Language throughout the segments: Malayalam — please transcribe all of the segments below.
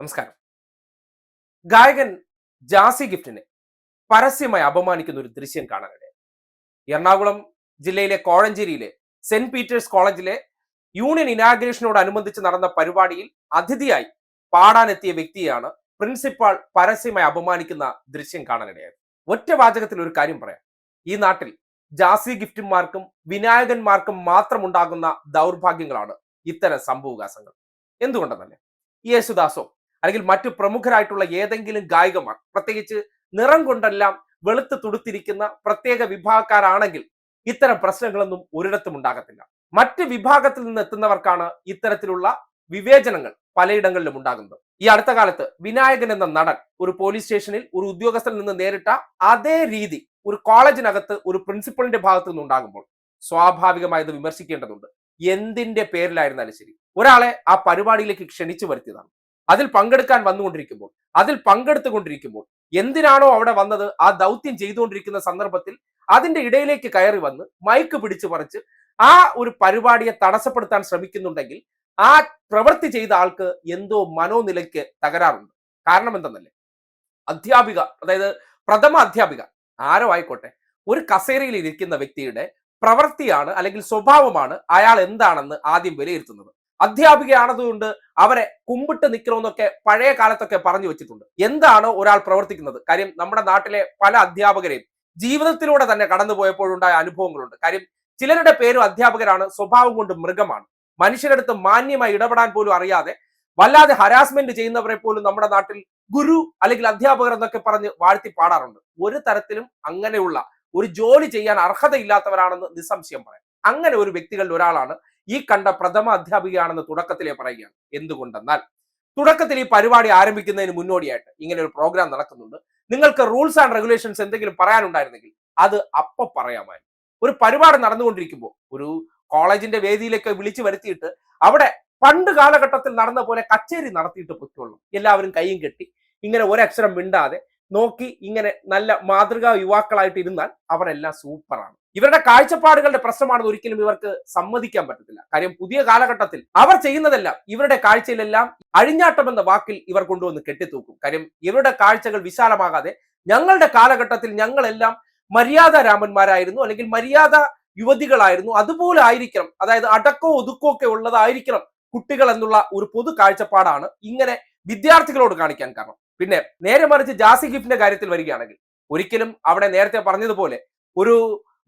നമസ്കാരം. ഗായകൻ ജാസി ഗിഫ്റ്റിനെ പരസ്യമായി അപമാനിക്കുന്ന ഒരു ദൃശ്യം കാണാനിടയായി എറണാകുളം ജില്ലയിലെ കോഴഞ്ചേരിയിലെ സെന്റ് പീറ്റേഴ്സ് കോളേജിലെ യൂണിയൻ ഇനാഗ്രേഷനോടനുബന്ധിച്ച് നടന്ന പരിപാടിയിൽ അതിഥിയായി പാടാനെത്തിയ വ്യക്തിയാണ് പ്രിൻസിപ്പാൾ പരസ്യമായി അപമാനിക്കുന്ന ദൃശ്യം കാണാനിടയായത് ഒറ്റ വാചകത്തിൽ ഒരു കാര്യം പറയാം. ഈ നാട്ടിൽ ജാസി ഗിഫ്റ്റുമാർക്കും വിനായകന്മാർക്കും മാത്രം ഉണ്ടാകുന്ന ദൗർഭാഗ്യങ്ങളാണ് ഇത്തരം സംഭവവികാസങ്ങൾ. എന്തുകൊണ്ടെന്നല്ലേ? യേശുദാസോ അല്ലെങ്കിൽ മറ്റു പ്രമുഖരായിട്ടുള്ള ഏതെങ്കിലും ഗായികമാർ പ്രത്യേകിച്ച് നിറം കൊണ്ടെല്ലാം വെളുത്ത് തുടുത്തിരിക്കുന്ന പ്രത്യേക വിഭാഗക്കാരാണെങ്കിൽ ഇത്തരം പ്രശ്നങ്ങളൊന്നും ഒരിടത്തും ഉണ്ടാകത്തില്ല. മറ്റ് വിഭാഗത്തിൽ നിന്ന് എത്തുന്നവർക്കാണ് ഇത്തരത്തിലുള്ള വിവേചനങ്ങൾ പലയിടങ്ങളിലും ഉണ്ടാകുന്നത്. ഈ അടുത്ത കാലത്ത് വിനായകൻ എന്ന നടൻ ഒരു പോലീസ് സ്റ്റേഷനിൽ ഒരു ഉദ്യോഗസ്ഥനിൽ നിന്ന് നേരിട്ട അതേ രീതി ഒരു കോളേജിനകത്ത് ഒരു പ്രിൻസിപ്പളിന്റെ ഭാഗത്തു നിന്നുണ്ടാകുമ്പോൾ സ്വാഭാവികമായി ഇത് വിമർശിക്കേണ്ടതുണ്ട്. എന്തിന്റെ പേരിലായിരുന്നാലും ശരി. ഒരാളെ ആ പരിപാടിയിലേക്ക് ക്ഷണിച്ചു വരുത്തിയതാണ്. അതിൽ പങ്കെടുക്കാൻ വന്നുകൊണ്ടിരിക്കുമ്പോൾ അതിൽ പങ്കെടുത്തുകൊണ്ടിരിക്കുമ്പോൾ എന്തിനാണോ അവിടെ വന്നത്? ആ ദൗത്യം ചെയ്തുകൊണ്ടിരിക്കുന്ന സന്ദർഭത്തിൽ അതിന്റെ ഇടയിലേക്ക് കയറി വന്ന് മൈക്ക് പിടിച്ചു പറിച്ച് ആ ഒരു പരിപാടിയെ തടസ്സപ്പെടുത്താൻ ശ്രമിക്കുന്നുണ്ടെങ്കിൽ ആ പ്രവൃത്തി ചെയ്ത ആൾക്ക് എന്തോ മനോനിലയ്ക്ക് തകരാറുണ്ട്. കാരണം എന്തെന്നല്ലേ? അധ്യാപിക അതായത് പ്രഥമ അധ്യാപിക ആരോ ആയിക്കോട്ടെ ഒരു കസേരയിൽ ഇരിക്കുന്ന വ്യക്തിയുടെ പ്രവൃത്തിയാണ് അല്ലെങ്കിൽ സ്വഭാവമാണ് അയാൾ എന്താണെന്ന് ആദ്യം വിലയിരുത്തുന്നത്. അധ്യാപികയാണതുകൊണ്ട് അവരെ കുമ്പിട്ട് നിൽക്കണമെന്നൊക്കെ പഴയ കാലത്തൊക്കെ പറഞ്ഞു വെച്ചിട്ടുണ്ട്. എന്താണ് ഒരാൾ പ്രവർത്തിക്കുന്നത്? കാര്യം നമ്മുടെ നാട്ടിലെ പല അധ്യാപകരെയും ജീവിതത്തിലൂടെ തന്നെ കടന്നുപോയപ്പോഴുണ്ടായ അനുഭവങ്ങളുണ്ട്. കാര്യം ചിലരുടെ പേരും അധ്യാപകരാണ് സ്വഭാവം കൊണ്ട് മൃഗമാണ്. മനുഷ്യരടുത്ത് മാന്യമായി ഇടപെടാൻ പോലും അറിയാതെ വല്ലാതെ ഹരാസ്മെന്റ് ചെയ്യുന്നവരെ പോലും നമ്മുടെ നാട്ടിൽ ഗുരു അല്ലെങ്കിൽ അധ്യാപകർ എന്നൊക്കെ പറഞ്ഞ് വാഴ്ത്തി പാടാറുണ്ട്. ഒരു തരത്തിലും അങ്ങനെയുള്ള ഒരു ജോലി ചെയ്യാൻ അർഹതയില്ലാത്തവരാണെന്ന് നിസ്സംശയം പറയാം. അങ്ങനെ ഒരു വ്യക്തികളിൽ ഒരാളാണ് ഈ കണ്ട പ്രഥമ അധ്യാപികയാണെന്ന് തുടക്കത്തിലേ പറയുകയാണ്. എന്തുകൊണ്ടെന്നാൽ തുടക്കത്തിൽ ഈ പരിപാടി ആരംഭിക്കുന്നതിന് മുന്നോടിയായിട്ട് ഇങ്ങനെ ഒരു പ്രോഗ്രാം നടക്കുന്നുണ്ട്. നിങ്ങൾക്ക് റൂൾസ് ആൻഡ് റെഗുലേഷൻസ് എന്തെങ്കിലും പറയാനുണ്ടായിരുന്നെങ്കിൽ അത് അപ്പൊ പറയാമായി ഒരു പരിപാടി നടന്നുകൊണ്ടിരിക്കുമ്പോൾ ഒരു കോളേജിന്റെ വേദിയിലേക്ക് വിളിച്ചു വരുത്തിയിട്ട് അവിടെ പണ്ട് കാലഘട്ടത്തിൽ നടന്ന പോലെ കച്ചേരി നടത്തിയിട്ട് പൊയ്ക്കോളും എല്ലാവരും കൈയും കെട്ടി ഇങ്ങനെ ഒരക്ഷരം മിണ്ടാതെ നോക്കി ഇങ്ങനെ നല്ല മാതൃകാ യുവാക്കളായിട്ട് ഇരുന്നാൽ അവരെല്ലാം സൂപ്പറാണ്. ഇവരുടെ കാഴ്ചപ്പാടുകളുടെ പ്രശ്നമാണെന്ന് ഒരിക്കലും ഇവർക്ക് സമ്മതിക്കാൻ പറ്റത്തില്ല. കാര്യം പുതിയ കാലഘട്ടത്തിൽ അവർ ചെയ്യുന്നതെല്ലാം ഇവരുടെ കാഴ്ചയിലെല്ലാം അഴിഞ്ഞാട്ടം എന്ന വാക്കിൽ ഇവർ കൊണ്ടുവന്ന് കെട്ടിത്തൂക്കും. കാര്യം ഇവരുടെ കാഴ്ചകൾ വിശാലമാകാതെ ഞങ്ങളുടെ കാലഘട്ടത്തിൽ ഞങ്ങളെല്ലാം മര്യാദ രാമന്മാരായിരുന്നു അല്ലെങ്കിൽ മര്യാദ യുവതികളായിരുന്നു. അതുപോലെ ആയിരിക്കണം. അതായത് അടക്കോ ഒതുക്കോ ഒക്കെ ഉള്ളതായിരിക്കണം കുട്ടികൾ എന്നുള്ള ഒരു പൊതു കാഴ്ചപ്പാടാണ് ഇങ്ങനെ വിദ്യാർത്ഥികളോട് കാണിക്കാൻ കാരണം. പിന്നെ നേരെ മറിച്ച് ജാസി ഗിഫ്റ്റിന്റെ കാര്യത്തിൽ വരികയാണെങ്കിൽ ഒരിക്കലും അവിടെ നേരത്തെ പറഞ്ഞതുപോലെ ഒരു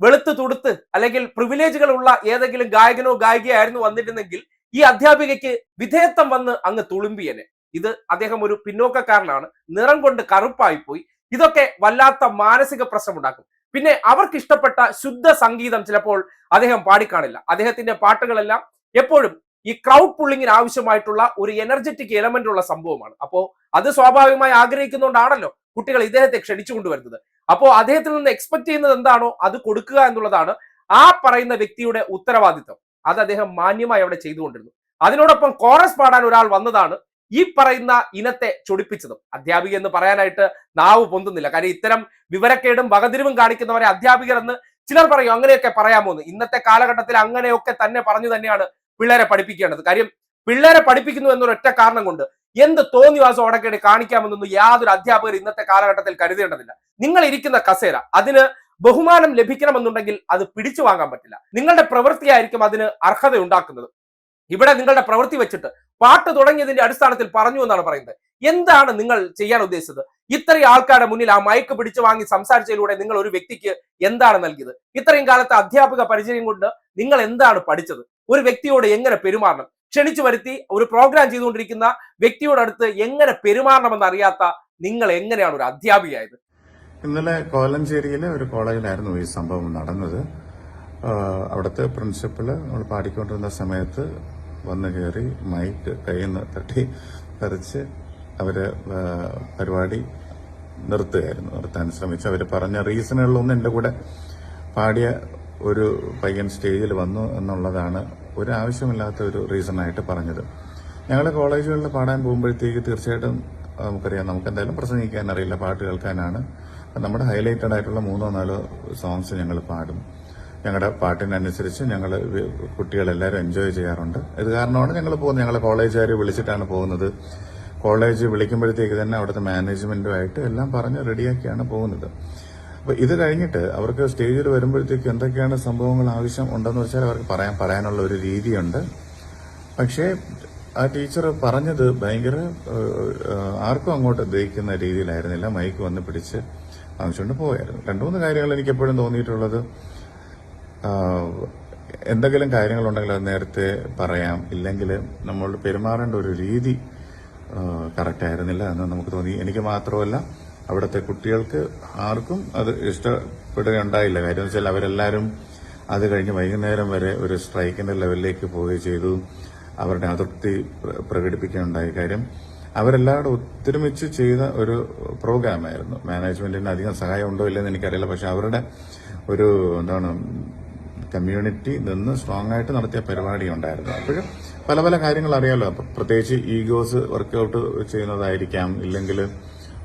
വെളുത്ത് തുടുത്ത് അല്ലെങ്കിൽ പ്രിവിലേജുകൾ ഉള്ള ഏതെങ്കിലും ഗായകനോ ഗായികയായിരുന്നു വന്നിരുന്നെങ്കിൽ ഈ അധ്യാപികയ്ക്ക് വിധേയത്വം വന്ന് അങ്ങ് തുളുമ്പിയനെ. ഇത് അദ്ദേഹം ഒരു പിന്നോക്കക്കാരനാണ്. നിറം കൊണ്ട് കറുപ്പായിപ്പോയി. ഇതൊക്കെ വല്ലാത്ത മാനസിക പ്രശ്നം ഉണ്ടാക്കും പിന്നെ അവർക്ക് ഇഷ്ടപ്പെട്ട ശുദ്ധ സംഗീതം ചിലപ്പോൾ അദ്ദേഹം പാടിക്കാണില്ല. അദ്ദേഹത്തിന്റെ പാട്ടുകളെല്ലാം എപ്പോഴും ഈ ക്രൗഡ് പുള്ളിങ്ങിന് ആവശ്യമായിട്ടുള്ള ഒരു എനർജറ്റിക് എലമെന്റ് ഉള്ള സംഭവമാണ്. അപ്പോ അത് സ്വാഭാവികമായി ആഗ്രഹിക്കുന്നതുകൊണ്ടാണല്ലോ കുട്ടികൾ ഇദ്ദേഹത്തെ ക്ഷണിച്ചു കൊണ്ടുവരുന്നത്. അപ്പോ അദ്ദേഹത്തിൽ നിന്ന് എക്സ്പെക്ട് ചെയ്യുന്നത് എന്താണോ അത് കൊടുക്കുക എന്നുള്ളതാണ് ആ പറയുന്ന വ്യക്തിയുടെ ഉത്തരവാദിത്വം. അത് അദ്ദേഹം മാന്യമായി അവിടെ ചെയ്തുകൊണ്ടിരുന്നു. അതിനോടൊപ്പം കോറസ് പാടാൻ ഒരാൾ വന്നതാണ് ഈ പറയുന്ന ഇനത്തെ ചൊടിപ്പിച്ചതും. അധ്യാപിക എന്ന് പറയാനായിട്ട് നാവ് പൊന്തുന്നില്ല. കാര്യം ഇത്തരം വിവരക്കേടും വകതിരിവും കാണിക്കുന്നവരെ അധ്യാപികർ എന്ന് ചിലർ പറയും. അങ്ങനെയൊക്കെ പറയാമോ എന്ന് ഇന്നത്തെ കാലഘട്ടത്തിൽ അങ്ങനെയൊക്കെ തന്നെ പറഞ്ഞു തന്നെയാണ് പിള്ളേരെ പഠിപ്പിക്കേണ്ടത്. കാര്യം പിള്ളേരെ പഠിപ്പിക്കുന്നു എന്നൊരൊറ്റ കാരണം കൊണ്ട് എന്ത് തോന്നിവാസം ഉടക്കേടി കാണിക്കാമെന്നൊന്നും യാതൊരു അധ്യാപകർ ഇന്നത്തെ കാലഘട്ടത്തിൽ കരുതേണ്ടതില്ല. നിങ്ങൾ ഇരിക്കുന്ന കസേര അതിന് ബഹുമാനം ലഭിക്കണമെന്നുണ്ടെങ്കിൽ അത് പിടിച്ചു വാങ്ങാൻ പറ്റില്ല. നിങ്ങളുടെ പ്രവൃത്തിയായിരിക്കും അതിന് അർഹത ഉണ്ടാക്കുന്നത്. ഇവിടെ നിങ്ങളുടെ പ്രവൃത്തി വെച്ചിട്ട് പാട്ട് തുടങ്ങിയതിന്റെ അടിസ്ഥാനത്തിൽ പറഞ്ഞു എന്നാണ് പറയുന്നത്. എന്താണ് നിങ്ങൾ ചെയ്യാൻ ഉദ്ദേശിച്ചത്? ഇത്രയും ആൾക്കാരുടെ മുന്നിൽ ആ മയക്ക് പിടിച്ചു വാങ്ങി സംസാരിച്ചതിലൂടെ നിങ്ങൾ ഒരു വ്യക്തിക്ക് എന്താണ് നൽകിയത്? ഇത്രയും കാലത്തെ അധ്യാപക പരിചയം കൊണ്ട് നിങ്ങൾ എന്താണ് പഠിച്ചത്? ഒരു വ്യക്തിയോട് എങ്ങനെ പെരുമാറണം? ക്ഷണിച്ചു വരുത്തി ഒരു പ്രോഗ്രാം ചെയ്തുകൊണ്ടിരിക്കുന്ന വ്യക്തിയോട് അടുത്ത് എങ്ങനെ പെരുമാറണമെന്ന് അറിയാത്ത നിങ്ങൾ എങ്ങനെയാണ് ഒരു അധ്യാപികയായത്? ഇന്നലെ കോലഞ്ചേരിയിലെ ഒരു കോളേജിലായിരുന്നു ഈ സംഭവം നടന്നത്. അവിടുത്തെ പ്രിൻസിപ്പൾ നമ്മൾ പാടിക്കൊണ്ടിരുന്ന സമയത്ത് വന്നു കയറി മൈക്ക് കയ്യിൽ നിന്ന് തട്ടി പറിച്ച് അവർ പരിപാടി നിർത്തുകയായിരുന്നു നിർത്താൻ ശ്രമിച്ചു. അവർ പറഞ്ഞ റീസണുകളിലൊന്നും എന്റെ കൂടെ പാടിയ ഒരു പയ്യൻ സ്റ്റേജിൽ വന്നു എന്നുള്ളതാണ് ഒരു ആവശ്യമില്ലാത്ത ഒരു റീസണായിട്ട് പറഞ്ഞത്. ഞങ്ങൾ കോളേജുകളിൽ പാടാൻ പോകുമ്പോഴത്തേക്ക് തീർച്ചയായിട്ടും നമുക്കറിയാം നമുക്ക് എന്തായാലും പ്രസംഗിക്കാൻ അറിയില്ല പാട്ട് കേൾക്കാനാണ്. നമ്മുടെ ഹൈലൈറ്റഡ് ആയിട്ടുള്ള മൂന്നോ നാലോ സോങ്സ് ഞങ്ങൾ പാടും. ഞങ്ങളുടെ പാട്ടിനനുസരിച്ച് ഞങ്ങൾ കുട്ടികളെല്ലാവരും എൻജോയ് ചെയ്യാറുണ്ട്. ഇത് കാരണമാണ് ഞങ്ങൾ പോകുന്നത്. ഞങ്ങൾ കോളേജുകാർ വിളിച്ചിട്ടാണ് പോകുന്നത്. കോളേജ് വിളിക്കുമ്പോഴത്തേക്ക് തന്നെ അവിടുത്തെ മാനേജ്മെന്റുമായിട്ട് എല്ലാം പറഞ്ഞ് റെഡിയാക്കിയാണ് പോകുന്നത്. അപ്പൊ ഇത് കഴിഞ്ഞിട്ട് അവർക്ക് സ്റ്റേജിൽ വരുമ്പോഴത്തേക്ക് എന്തൊക്കെയാണ് സംഭവങ്ങൾ ആവശ്യം ഉണ്ടെന്ന് വെച്ചാൽ അവർക്ക് പറയാൻ പറയാനുള്ള ഒരു രീതിയുണ്ട്. പക്ഷേ ആ ടീച്ചർ പറഞ്ഞത് ഭയങ്കര ആർക്കും അങ്ങോട്ട് ദഹിക്കുന്ന രീതിയിലായിരുന്നില്ല. മൈക്ക് വന്ന് പിടിച്ച് വാങ്ങിച്ചുകൊണ്ട് പോയായിരുന്നു. രണ്ടു മൂന്ന് കാര്യങ്ങൾ എനിക്ക് എപ്പോഴും തോന്നിയിട്ടുള്ളത്. എന്തെങ്കിലും കാര്യങ്ങളുണ്ടെങ്കിൽ അത് നേരത്തെ പറയാം. ഇല്ലെങ്കിൽ നമ്മൾ പെരുമാറേണ്ട ഒരു രീതി കറക്റ്റ് ആയിരുന്നില്ല എന്ന് നമുക്ക് തോന്നി. എനിക്ക് മാത്രമല്ല അവിടുത്തെ കുട്ടികൾക്ക് ആർക്കും അത് ഇഷ്ടപ്പെടുകയുണ്ടായില്ല. കാര്യം വെച്ചാൽ അവരെല്ലാവരും അത് കഴിഞ്ഞ് വൈകുന്നേരം വരെ ഒരു സ്ട്രൈക്കിന്റെ ലെവലിലേക്ക് പോവുകയും ചെയ്തു. അവരുടെ അതൃപ്തി പ്ര- പ്രകടിപ്പിക്കുകയുണ്ടായി. കാര്യം അവരെല്ലാവരും ഒത്തൊരുമിച്ച് ചെയ്ത ഒരു പ്രോഗ്രാമായിരുന്നു. മാനേജ്മെന്റിന് അധികം സഹായം ഉണ്ടോ ഇല്ലെന്ന് എനിക്കറിയില്ല. പക്ഷെ അവരുടെ ഒരു എന്താണ് കമ്മ്യൂണിറ്റി നിന്ന് സ്ട്രോങ് ആയിട്ട് നടത്തിയ പരിപാടി ഉണ്ടായിരുന്നു അപ്പോഴും പല പല കാര്യങ്ങൾ അറിയാമല്ലോ പ്രത്യേകിച്ച് ഈഗോസ് വർക്കൗട്ട് ചെയ്യുന്നതായിരിക്കാം. ഇല്ലെങ്കിൽ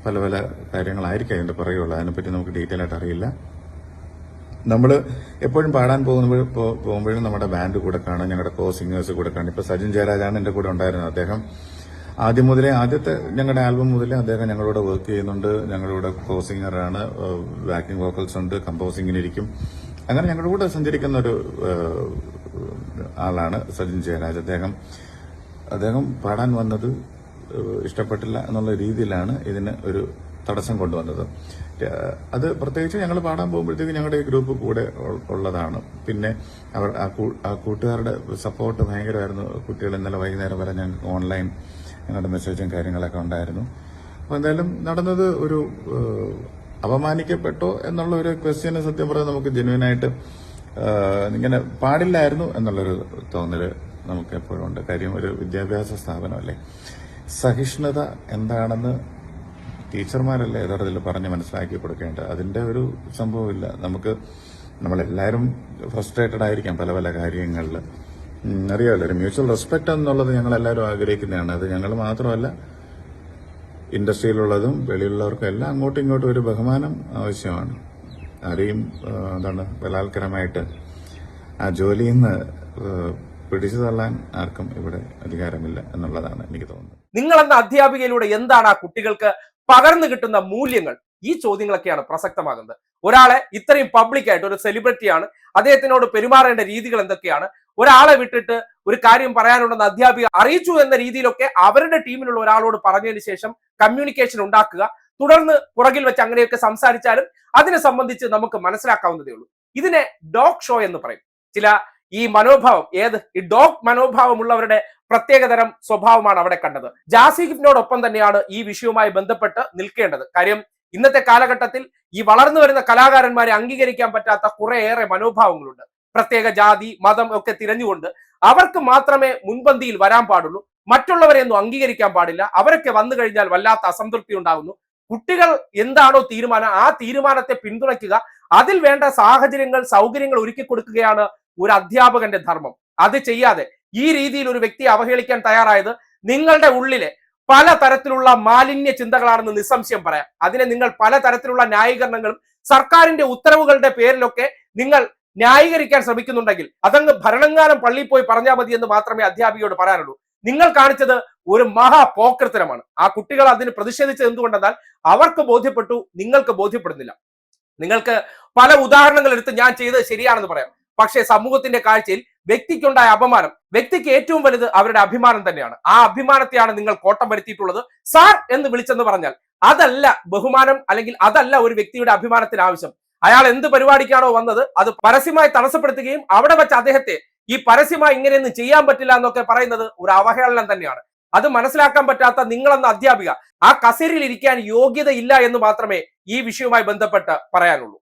പല പല കാര്യങ്ങളായിരിക്കും അതിന്റെ പുറകെയുള്ളത്. അതിനെപ്പറ്റി നമുക്ക് ഡീറ്റെയിൽ ആയിട്ട് അറിയില്ല. നമ്മൾ എപ്പോഴും പാടാൻ പോകുമ്പോൾ പോകുമ്പോഴും നമ്മുടെ ബാൻഡ് കൂടെ കാണും. ഞങ്ങളുടെ കോ സിംഗേഴ്സ് കൂടെ കാണും. ഇപ്പോൾ സജിൻ ജയരാജാണ് എന്റെ കൂടെ ഉണ്ടായിരുന്നത്. അദ്ദേഹം ആദ്യം മുതലേ ആദ്യത്തെ ഞങ്ങളുടെ ആൽബം മുതലേ അദ്ദേഹം ഞങ്ങളോട് വർക്ക് ചെയ്യുന്നുണ്ട്. ഞങ്ങളുടെ കോ സിംഗറാണ് ബാക്കിംഗ് വോക്കൽസ് ഉണ്ട്. കമ്പോസിങ്ങിനിരിക്കും അങ്ങനെ ഞങ്ങളുടെ കൂടെ സഞ്ചരിക്കുന്ന ഒരു ആളാണ് സജിൻ ജയരാജ്. അദ്ദേഹം അദ്ദേഹം പാടാൻ വന്നത് ഇഷ്ടപ്പെട്ടില്ല എന്നുള്ള രീതിയിലാണ് ഇതിന് ഒരു തടസ്സം കൊണ്ടുവന്നത്. അത് പ്രത്യേകിച്ച് ഞങ്ങൾ പാടാൻ പോകുമ്പോഴത്തേക്ക് ഞങ്ങളുടെ ഈ ഗ്രൂപ്പ് കൂടെ ഉള്ളതാണ്. പിന്നെ അവർ ആ കൂട്ടുകാരുടെ സപ്പോർട്ട് ഭയങ്കരമായിരുന്നു. കുട്ടികൾ ഇന്നലെ വൈകുന്നേരം വരെ ഞങ്ങൾക്ക് ഓൺലൈൻ ഞങ്ങളുടെ മെസ്സേജും കാര്യങ്ങളൊക്കെ ഉണ്ടായിരുന്നു. അപ്പോൾ എന്തായാലും നടന്നത് ഒരു അപമാനിക്കപ്പെട്ടോ എന്നുള്ള ഒരു ക്വസ്റ്റ്യന് സത്യം പറഞ്ഞാൽ നമുക്ക് ജെന്യൂനായിട്ട് ഇങ്ങനെ പാടില്ലായിരുന്നു എന്നുള്ളൊരു തോന്നൽ നമുക്ക് എപ്പോഴും ഉണ്ട്. കാര്യം ഒരു വിദ്യാഭ്യാസ സ്ഥാപനമല്ലേ? സഹിഷ്ണുത എന്താണെന്ന് ടീച്ചർമാരല്ലേ യഥാർത്ഥത്തിൽ പറഞ്ഞ് മനസ്സിലാക്കി കൊടുക്കേണ്ടത്? അതിന്റെ ഒരു സംഭവമില്ല. നമുക്ക് നമ്മളെല്ലാവരും ഫ്രസ്ട്രേറ്റഡ് ആയിരിക്കാം പല പല കാര്യങ്ങളിൽ അറിയാമല്ലോ ഒരു മ്യൂച്വൽ റെസ്പെക്ട് എന്നുള്ളത് ഞങ്ങൾ എല്ലാവരും ആഗ്രഹിക്കുന്നതാണ്. അത് ഞങ്ങൾ മാത്രമല്ല ഇൻഡസ്ട്രിയിലുള്ളതും വെളിയിലുള്ളവർക്കും എല്ലാം അങ്ങോട്ടും ഇങ്ങോട്ടും ഒരു ബഹുമാനം ആവശ്യമാണ്. ആരെയും എന്താണ് ബലാത്കരമായിട്ട് ആ ജോലിയിൽ നിന്ന് പിടിച്ചു തള്ളാൻ ആർക്കും ഇവിടെ അധികാരമില്ല എന്നുള്ളതാണ് എനിക്ക് തോന്നുന്നത്. നിങ്ങൾ എന്ന അധ്യാപികയിലൂടെ എന്താണ് ആ കുട്ടികൾക്ക് പകർന്നു കിട്ടുന്ന മൂല്യങ്ങൾ? ഈ ചോദ്യങ്ങളൊക്കെയാണ് പ്രസക്തമാകുന്നത്. ഒരാളെ ഇത്രയും പബ്ലിക്കായിട്ട് ഒരു സെലിബ്രിറ്റിയാണ് അദ്ദേഹത്തിനോട് പെരുമാറേണ്ട രീതികൾ എന്തൊക്കെയാണ്? ഒരാളെ വിട്ടിട്ട് ഒരു കാര്യം പറയാനുണ്ടെന്ന് അധ്യാപിക അറിയിച്ചു എന്ന രീതിയിലൊക്കെ അവരുടെ ടീമിലുള്ള ഒരാളോട് പറഞ്ഞതിന് ശേഷം കമ്മ്യൂണിക്കേഷൻ ഉണ്ടാക്കുക. തുടർന്ന് പുറകിൽ വെച്ച് അങ്ങനെയൊക്കെ സംസാരിച്ചാലും അതിനെ സംബന്ധിച്ച് നമുക്ക് മനസ്സിലാക്കാവുന്നതേ ഉള്ളൂ. ഇതിനെ ഡോഗ് ഷോ എന്ന് പറയും. ചില ഈ മനോഭാവം ഏത്? ഈ ഡോഗ് മനോഭാവമുള്ളവരുടെ പ്രത്യേകതരം സ്വഭാവമാണ് അവിടെ കണ്ടത്. ജാസിഫിനോടൊപ്പം തന്നെയാണ് ഈ വിഷയവുമായി ബന്ധപ്പെട്ട് നിൽക്കേണ്ടത്. കാര്യം ഇന്നത്തെ കാലഘട്ടത്തിൽ ഈ വളർന്നു വരുന്ന കലാകാരന്മാരെ അംഗീകരിക്കാൻ പറ്റാത്ത കുറേയേറെ മനോഭാവങ്ങളുണ്ട്. പ്രത്യേക ജാതി മതം ഒക്കെ തിരഞ്ഞുകൊണ്ട് അവർക്ക് മാത്രമേ മുൻപന്തിയിൽ വരാൻ പാടുള്ളൂ. മറ്റുള്ളവരെ ഒന്നും അംഗീകരിക്കാൻ പാടില്ല. അവരൊക്കെ വന്നു കഴിഞ്ഞാൽ വല്ലാത്ത അസംതൃപ്തി ഉണ്ടാകുന്നു. കുട്ടികൾ എന്താണോ തീരുമാനം ആ തീരുമാനത്തെ പിന്തുണയ്ക്കുക. അതിൽ വേണ്ട സാഹചര്യങ്ങൾ സൗകര്യങ്ങൾ ഒരുക്കി കൊടുക്കുകയാണ് ഒരു അധ്യാപകന്റെ ധർമ്മം. അത് ചെയ്യാതെ ഈ രീതിയിൽ ഒരു വ്യക്തിയെ അവഹേളിക്കാൻ തയ്യാറായത് നിങ്ങളുടെ ഉള്ളിലെ പല തരത്തിലുള്ള മാലിന്യ ചിന്തകളാണെന്ന് നിസ്സംശയം പറയാം. അതിനെ നിങ്ങൾ പല തരത്തിലുള്ള ന്യായീകരണങ്ങളും സർക്കാരിന്റെ ഉത്തരവുകളുടെ പേരിലൊക്കെ നിങ്ങൾ ന്യായീകരിക്കാൻ ശ്രമിക്കുന്നുണ്ടെങ്കിൽ അതങ്ങ് ഭരണങ്ങാനം പള്ളിയിൽ പോയി പറഞ്ഞാൽ മതി എന്ന് മാത്രമേ അധ്യാപികയോട് പറയാനുള്ളൂ. നിങ്ങൾ കാണിച്ചത് ഒരു മഹാ പോക്കൃത്തരമാണ് ആ കുട്ടികൾ അതിന് പ്രതിഷേധിച്ചത് എന്തുകൊണ്ടെന്നാൽ അവർക്ക് ബോധ്യപ്പെട്ടു നിങ്ങൾക്ക് ബോധ്യപ്പെടുന്നില്ല. നിങ്ങൾക്ക് പല ഉദാഹരണങ്ങൾ എടുത്ത് ഞാൻ ചെയ്തത് ശരിയാണെന്ന് പറയാം. പക്ഷേ സമൂഹത്തിന്റെ കാഴ്ചയിൽ വ്യക്തിക്കുണ്ടായ അപമാനം വ്യക്തിക്ക് ഏറ്റവും വലുത് അവരുടെ അഭിമാനം തന്നെയാണ്. ആ അഭിമാനത്തെയാണ് നിങ്ങൾ കോട്ടം വരുത്തിയിട്ടുള്ളത്. സാർ എന്ന് വിളിച്ചെന്ന് പറഞ്ഞാൽ അതല്ല ബഹുമാനം അല്ലെങ്കിൽ അതല്ല ഒരു വ്യക്തിയുടെ അഭിമാനത്തിന് ആവശ്യം. അയാൾ എന്ത് പരിപാടിക്കാണോ വന്നത് അത് പരസ്യമായി തടസ്സപ്പെടുത്തുകയും അവിടെ വെച്ച് അദ്ദേഹത്തെ ഈ പരസ്യമായി ഇങ്ങനെയൊന്നും ചെയ്യാൻ പറ്റില്ല എന്നൊക്കെ പറയുന്നത് ഒരു അവഹേളനം തന്നെയാണ്. അത് മനസ്സിലാക്കാൻ പറ്റാത്ത നിങ്ങളെന്ന അധ്യാപിക ആ കസേരയിൽ ഇരിക്കാൻ യോഗ്യതയില്ല എന്ന് മാത്രമേ ഈ വിഷയവുമായി ബന്ധപ്പെട്ട് പറയാനുള്ളൂ.